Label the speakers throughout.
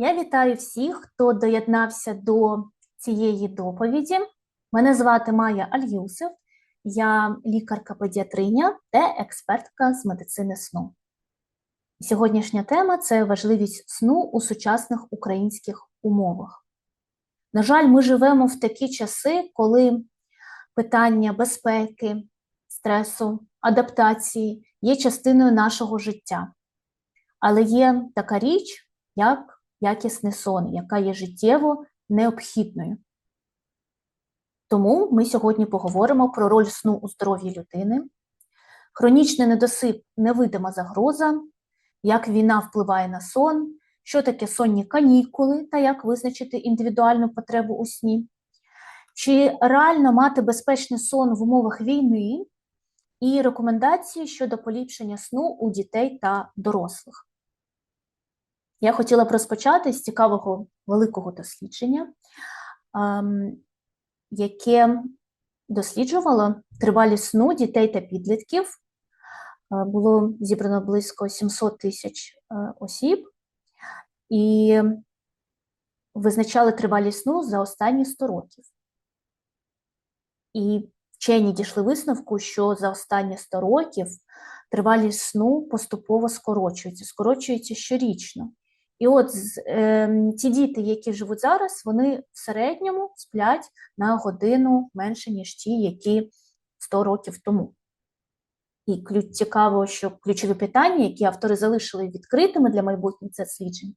Speaker 1: Я вітаю всіх, хто доєднався до цієї доповіді. Мене звати Майя Альюсев, я лікарка-педіатриня та експертка з медицини сну. Сьогоднішня тема це важливість сну у сучасних українських умовах. На жаль, ми живемо в такі часи, коли питання безпеки, стресу, адаптації є частиною нашого життя. Але є така річ, як якісний сон, яка є життєво необхідною. Тому ми сьогодні поговоримо про роль сну у здоров'ї людини, хронічний недосип невидима загроза, як війна впливає на сон, що таке сонні канікули та як визначити індивідуальну потребу у сні, чи реально мати безпечний сон в умовах війни і рекомендації щодо поліпшення сну у дітей та дорослих. Я хотіла б розпочати з цікавого великого дослідження, ем, яке досліджувало тривалість сну дітей та підлітків. Е, було зібрано близько 700 тисяч е, осіб, і визначали тривалість сну за останні 100 років. І вчені дійшли висновку, що за останні 100 років тривалість сну поступово скорочується, скорочується щорічно. І от е, ті діти, які живуть зараз, вони в середньому сплять на годину менше, ніж ті, які 100 років тому. І цікаво, що ключові питання, які автори залишили відкритими для майбутніх досліджень,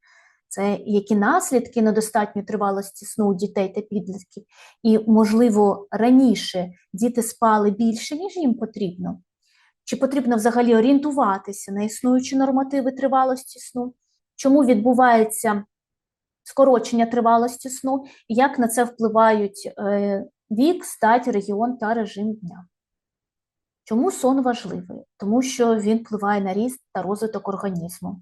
Speaker 1: це які наслідки недостатньої тривалості сну у дітей та підлітків, і, можливо, раніше діти спали більше, ніж їм потрібно. Чи потрібно взагалі орієнтуватися на існуючі нормативи тривалості сну? Чому відбувається скорочення тривалості сну, і як на це впливають е, вік, стать, регіон та режим дня. Чому сон важливий? Тому що він впливає на ріст та розвиток організму.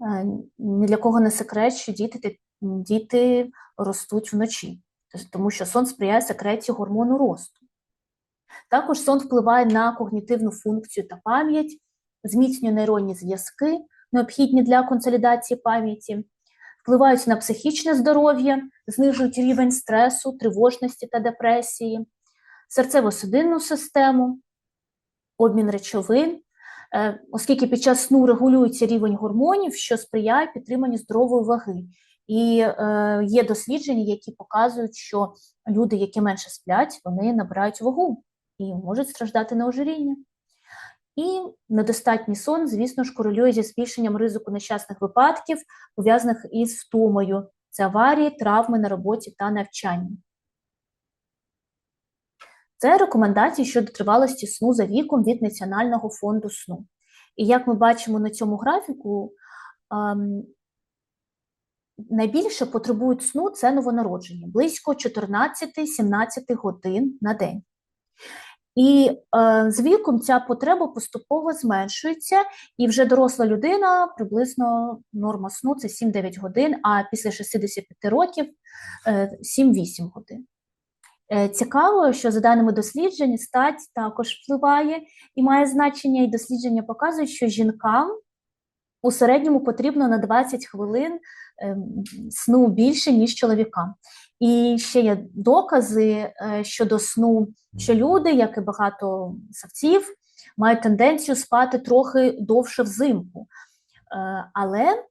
Speaker 1: Е, ні для кого не секрет, що діти діти ростуть вночі, тому що сон сприяє секреції гормону росту. Також сон впливає на когнітивну функцію та пам'ять, зміцнює нейронні зв'язки, необхідні для консолідації пам'яті, впливають на психічне здоров'я, знижують рівень стресу, тривожності та депресії, серцево-судинну систему, обмін речовин, е, оскільки під час сну регулюється рівень гормонів, що сприяє підтриманню здорової ваги. І е, є дослідження, які показують, що люди, які менше сплять, вони набирають вагу і можуть страждати на ожиріння. І недостатній сон, звісно ж, корелює зі збільшенням ризику нещасних випадків, пов'язаних із втомою, це аварії, травми на роботі та навчанні. Це рекомендації щодо тривалості сну за віком від Національного фонду сну. І як ми бачимо на цьому графіку, ем, найбільше потребують сну це новонароджені, близько 14-17 годин на день. І е, з віком ця потреба поступово зменшується, і вже доросла людина приблизно норма сну це 7-9 годин, а після 65 років е, 7-8 годин. Е, цікаво, що за даними досліджень, стать також впливає і має значення, і дослідження показують, що жінкам у середньому потрібно на 20 хвилин е, сну більше, ніж чоловікам. І ще є докази е, щодо сну, що люди, як і багато савців, мають тенденцію спати трохи довше взимку. Е, але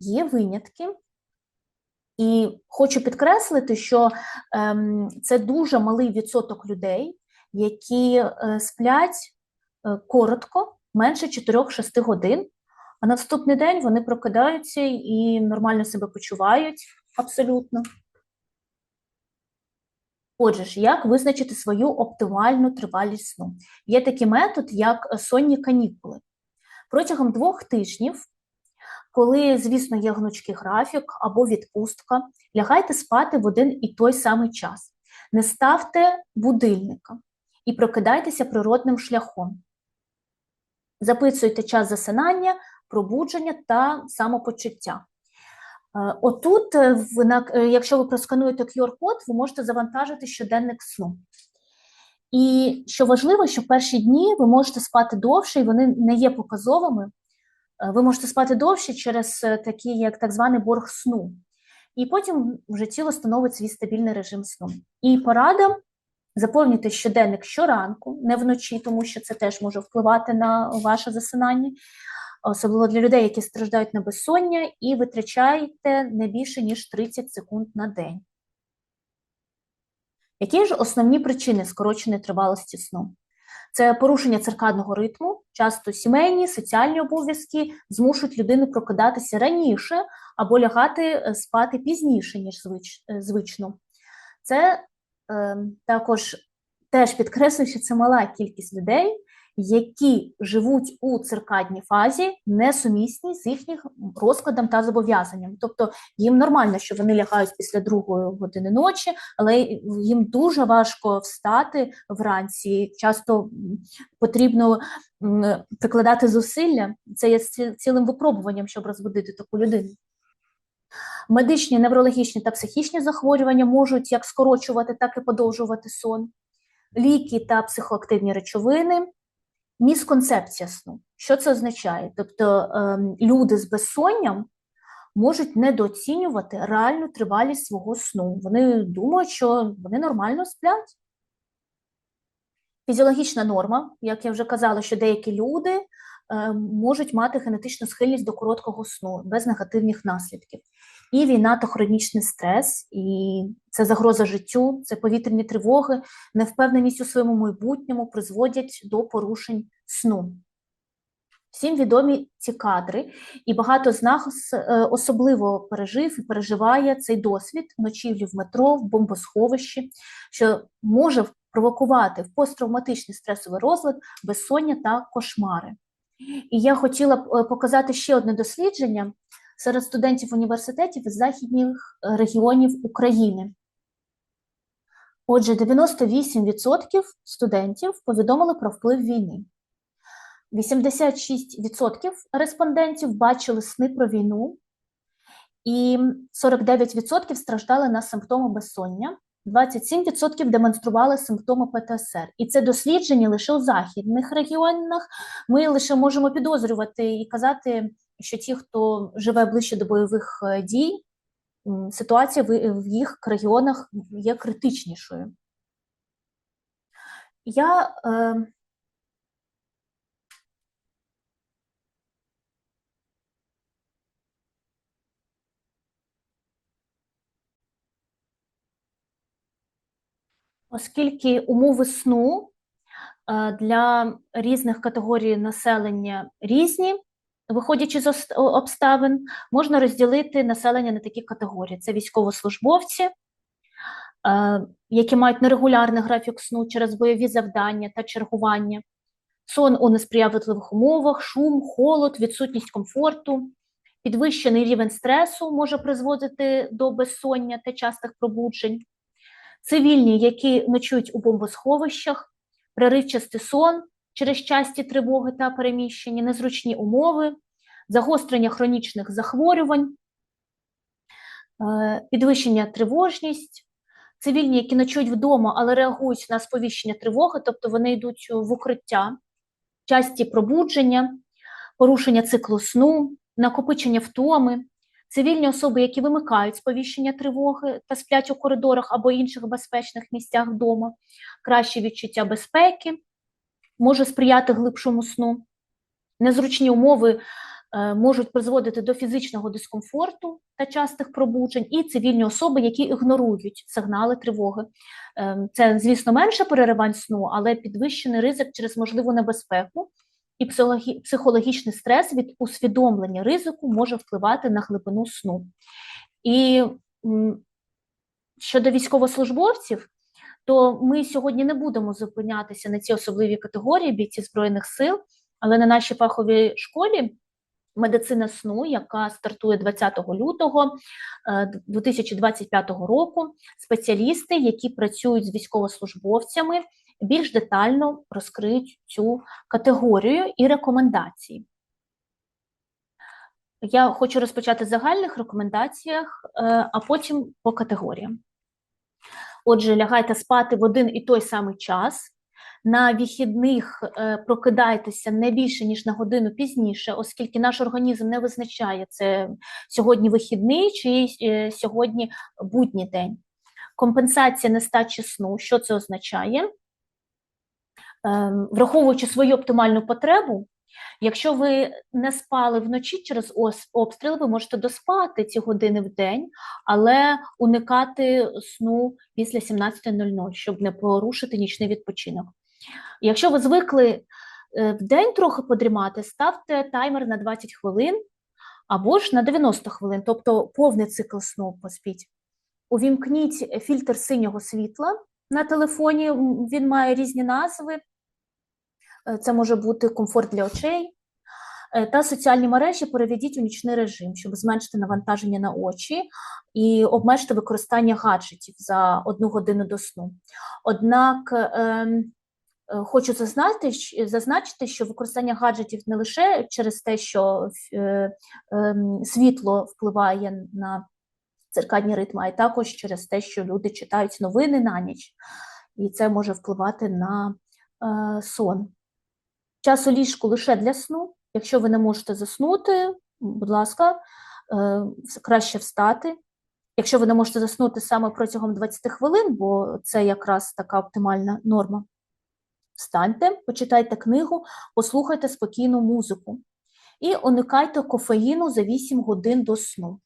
Speaker 1: є винятки. І хочу підкреслити, що ем, це дуже малий відсоток людей, які е, сплять коротко, менше 4-6 годин, а на наступний день вони прокидаються і нормально себе почувають абсолютно. Отже ж, як визначити свою оптимальну тривалість сну? Є такий метод, як е, сонні канікули. Протягом двох тижнів, коли, звісно, є гнучкий графік або відпустка, лягайте спати в один і той самий час. Не ставте будильника і прокидайтеся природним шляхом. Записуйте час засинання, пробудження та самопочуття. Е, отут, е, е, якщо ви проскануєте QR-код, ви можете завантажити щоденник сну. І що важливо, що перші дні ви можете спати довше, і вони не є показовими, Ви можете спати довше через такий, як так званий борг сну. І потім вже тіло становить свій стабільний режим сну. І порада заповнюйте щоденник щоранку, не вночі, тому що це теж може впливати на ваше засинання, особливо для людей, які страждають на безсоння, і витрачайте не більше ніж 30 секунд на день. Які ж основні причини скороченої тривалості сну? Це порушення циркадного ритму, часто сімейні, соціальні обов'язки змушують людину прокидатися раніше або лягати е, спати пізніше, ніж звич, е, звично. Це е, також теж підкреслюю, що це мала кількість людей, які живуть у циркадній фазі, несумісні з їхнім розкладом та зобов'язанням. Тобто їм нормально, що вони лягають після другої години ночі, але їм дуже важко встати вранці. Часто потрібно прикладати зусилля. Це є цілим випробуванням, щоб розбудити таку людину. Медичні, неврологічні та психічні захворювання можуть як скорочувати, так і подовжувати сон. Ліки та психоактивні речовини, місконцепція сну. Що це означає? Тобто ем, люди з безсонням можуть недооцінювати реальну тривалість свого сну. Вони думають, що вони нормально сплять. Фізіологічна норма, як я вже казала, що деякі люди можуть мати генетичну схильність до короткого сну без негативних наслідків. І війна та хронічний стрес, і це загроза життю, це повітряні тривоги, невпевненість у своєму майбутньому призводять до порушень сну. Всім відомі ці кадри, і багато з нас е, особливо пережив і переживає цей досвід ночівлі в метро, в бомбосховищі, що може провокувати в посттравматичний стресовий розлад, безсоння та кошмари. І я хотіла б е, показати ще одне дослідження серед студентів університетів з західних е, регіонів України. Отже, 98% студентів повідомили про вплив війни. 86% респондентів бачили сни про війну, і 49% страждали на симптоми безсоння, 27% демонстрували симптоми ПТСР. І це дослідження лише у західних регіонах. Ми лише можемо підозрювати і казати, що ті, хто живе ближче до бойових е, дій, ситуація в їх регіонах є критичнішою. Я е, Оскільки умови сну е, для різних категорій населення різні, виходячи з обставин, можна розділити населення на такі категорії: це військовослужбовці, е, які мають нерегулярний графік сну через бойові завдання та чергування, сон у несприятливих умовах, шум, холод, відсутність комфорту. Підвищений рівень стресу може призводити до безсоння та частих пробуджень цивільні, які ночують у бомбосховищах, преривчастий сон через часті тривоги та переміщення, незручні умови, загострення хронічних захворювань, е, підвищення тривожність, цивільні, які ночують вдома, але реагують на сповіщення тривоги, тобто вони йдуть в укриття, часті пробудження, порушення циклу сну, накопичення втоми, цивільні особи, які вимикають сповіщення тривоги та сплять у коридорах або інших безпечних місцях вдома, краще відчуття безпеки, може сприяти глибшому сну. Незручні умови е, можуть призводити до фізичного дискомфорту та частих пробуджень, і цивільні особи, які ігнорують сигнали тривоги. Е, Це, звісно, менше переривань сну, але підвищений ризик через можливу небезпеку і психологі- психологічний стрес від усвідомлення ризику може впливати на глибину сну. І щодо військовослужбовців, то ми сьогодні не будемо зупинятися на ці особливі категорії бійці Збройних сил, але на нашій фаховій школі медицина сну, яка стартує 20 лютого е, 2025 року, спеціалісти, які працюють з військовослужбовцями, більш детально розкриють цю категорію і рекомендації. Я хочу розпочати з загальних рекомендаціях, е, а потім по категоріям. Отже, лягайте спати в один і той самий час, на вихідних е, прокидайтеся не більше, ніж на годину пізніше, оскільки наш організм не визначає, це сьогодні вихідний чи е, сьогодні будній день. Компенсація нестачі сну, що це означає? Ем, Враховуючи свою оптимальну потребу, якщо ви не спали вночі через обстріл, ви можете доспати ці години в день, але уникати сну після 17.00, щоб не порушити нічний відпочинок. Якщо ви звикли е, в день трохи подрімати, ставте таймер на 20 хвилин або ж на 90 хвилин, тобто повний цикл сну поспіть. Увімкніть фільтр синього світла на телефоні, він має різні назви. Е, Це може бути комфорт для очей. Е, Та соціальні мережі переведіть у нічний режим, щоб зменшити навантаження на очі і обмежити використання гаджетів за одну годину до сну. Однак ем, е, хочу зазначити, що використання гаджетів не лише через те, що ем, світло впливає на циркадні ритми, а й також через те, що люди читають новини на ніч, і це може впливати на сон. Час у ліжку лише для сну. Якщо ви не можете заснути, будь ласка, е, краще встати. Якщо ви не можете заснути саме протягом 20 хвилин, бо це якраз така оптимальна норма, встаньте, почитайте книгу, послухайте спокійну музику і уникайте кофеїну за 8 годин до сну.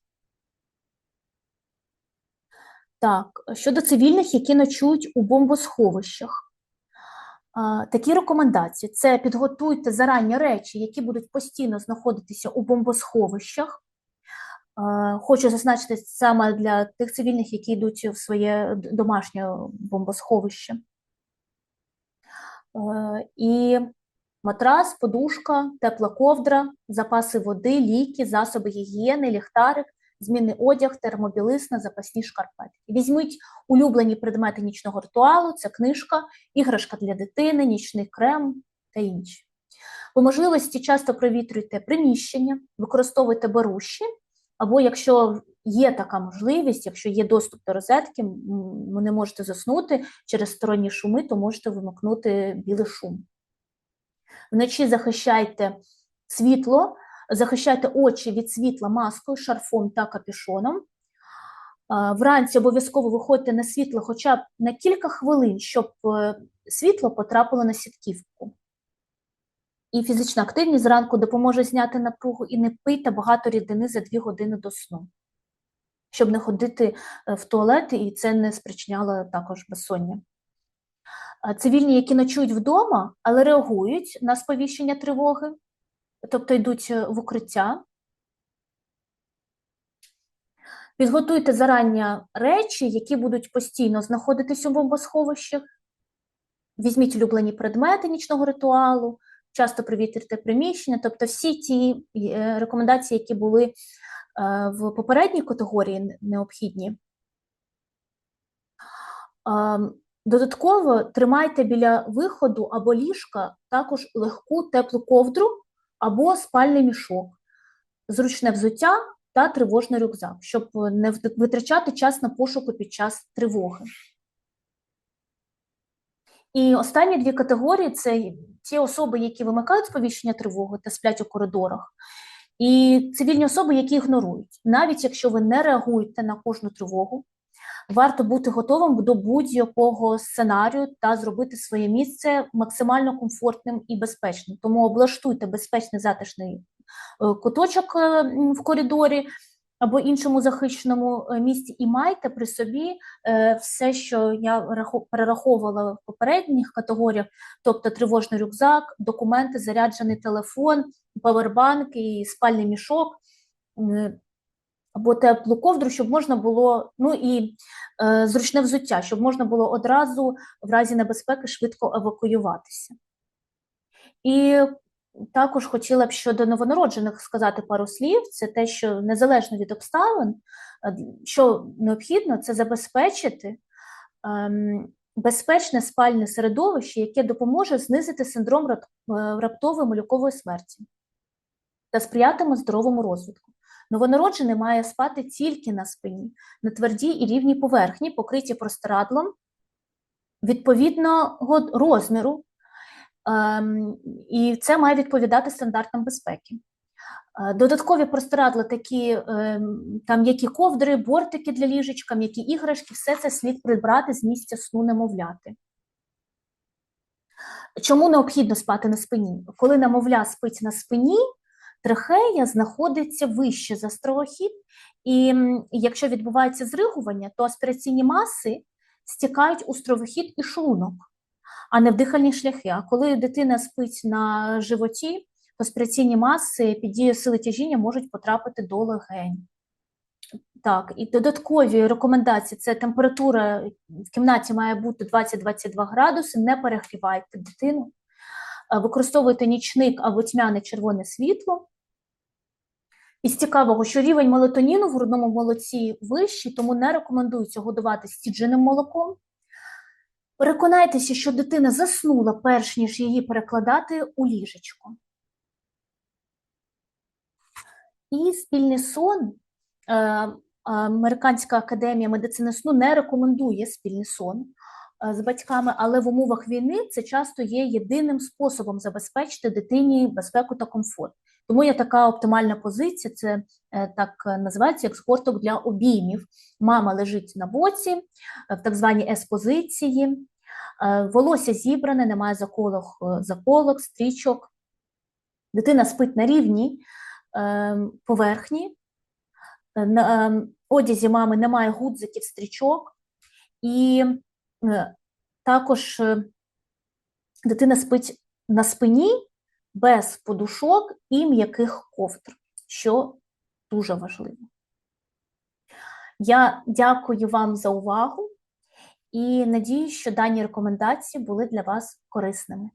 Speaker 1: Так, щодо цивільних, які ночують у бомбосховищах. Такі рекомендації: це підготуйте зарані речі, які будуть постійно знаходитися у бомбосховищах. Хочу зазначити саме для тих цивільних, які йдуть в своє домашнє бомбосховище. І матрас, подушка, тепла ковдра, запаси води, ліки, засоби гігієни, ліхтарик, змінний одяг, термобілизна, запасні шкарпетки. Візьміть улюблені предмети нічного ритуалу, це книжка, іграшка для дитини, нічний крем та інші. По можливості часто провітрюйте приміщення, використовуйте беруші, або якщо є така можливість, якщо є доступ до розетки, ви не можете заснути через сторонні шуми, то можете вимикнути білий шум. Вночі захищайте світло, захищайте очі від світла маскою, шарфом та капюшоном. Вранці обов'язково виходьте на світло хоча б на кілька хвилин, щоб е, світло потрапило на сітківку. І фізична активність зранку допоможе зняти напругу і не пийте багато рідини за 2 години до сну, щоб не ходити е, в туалет, і це не спричиняло також безсоння. Цивільні, які ночують вдома, але реагують на сповіщення тривоги, тобто йдуть е, в укриття. Підготуйте зарання речі, які будуть постійно знаходитись у бомбосховищах. Візьміть улюблені предмети нічного ритуалу, часто провітрюйте приміщення, тобто всі ті е, рекомендації, які були е, в попередній категорії необхідні. Додатково тримайте біля виходу або ліжка також легку теплу ковдру або спальний мішок, зручне взуття та тривожний рюкзак, щоб не витрачати час на пошуку під час тривоги. І останні дві категорії це ті особи, які вимикають сповіщення тривоги та сплять у коридорах, і цивільні особи, які ігнорують. Навіть якщо ви не реагуєте на кожну тривогу, варто бути готовим до будь-якого сценарію та зробити своє місце максимально комфортним і безпечним. Тому облаштуйте безпечний затишний е, куточок е, в коридорі або іншому захищеному е, місці, і майте при собі все, що я перераховувала в попередніх категоріях, тобто тривожний рюкзак, документи, заряджений телефон, павербанк і спальний мішок. Або теплу ковдру, щоб можна було, ну і е, зручне взуття, щоб можна було одразу в разі небезпеки швидко евакуюватися. І також хотіла б щодо новонароджених сказати пару слів. Це те, що незалежно від обставин, е, що необхідно, це забезпечити ем, безпечне спальне середовище, яке допоможе знизити синдром е, раптової малюкової смерті та сприятиме здоровому розвитку. Новонароджений має спати тільки на спині, на твердій і рівній поверхні, покриті простирадлом відповідного розміру ем, і це має відповідати стандартам безпеки. Е, Додаткові простирадла, такі ем, там які ковдри, бортики для ліжечка, м'які іграшки, все це слід прибрати з місця сну немовляти. Чому необхідно спати на спині? Коли немовля спить на спині, трахея знаходиться вище за стравохід, і якщо відбувається зригування, то аспіраційні маси стікають у стравохід і шлунок, а не в дихальні шляхи. А коли дитина спить на животі, то аспіраційні маси під дією сили тяжіння можуть потрапити до легень. Так, і додаткові рекомендації це температура в кімнаті має бути 20-22 градуси, не перегрівайте дитину, використовуйте нічник або тьмяне червоне світло. Із цікавого, що рівень мелатоніну в грудному молоці вищий, тому не рекомендується годувати стідженим молоком. Переконайтеся, що дитина заснула, перш ніж її перекладати у ліжечко. І спільний сон. е, Американська академія медицини сну не рекомендує спільний сон е, з батьками, але в умовах війни це часто є єдиним способом забезпечити дитині безпеку та комфорт. Тому є така оптимальна позиція, це е, так називається як згорток для обіймів. Мама лежить на боці, е, в так званій С-позиції, е, волосся зібране, немає заколок, е, заколок, стрічок. Дитина спить на рівні е, поверхні. Е, На е, одязі мами немає гудзиків, стрічок, і е, також е, дитина спить на спині без подушок і м'яких ковдр, що дуже важливо. Я дякую вам за увагу і надію, що дані рекомендації були для вас корисними.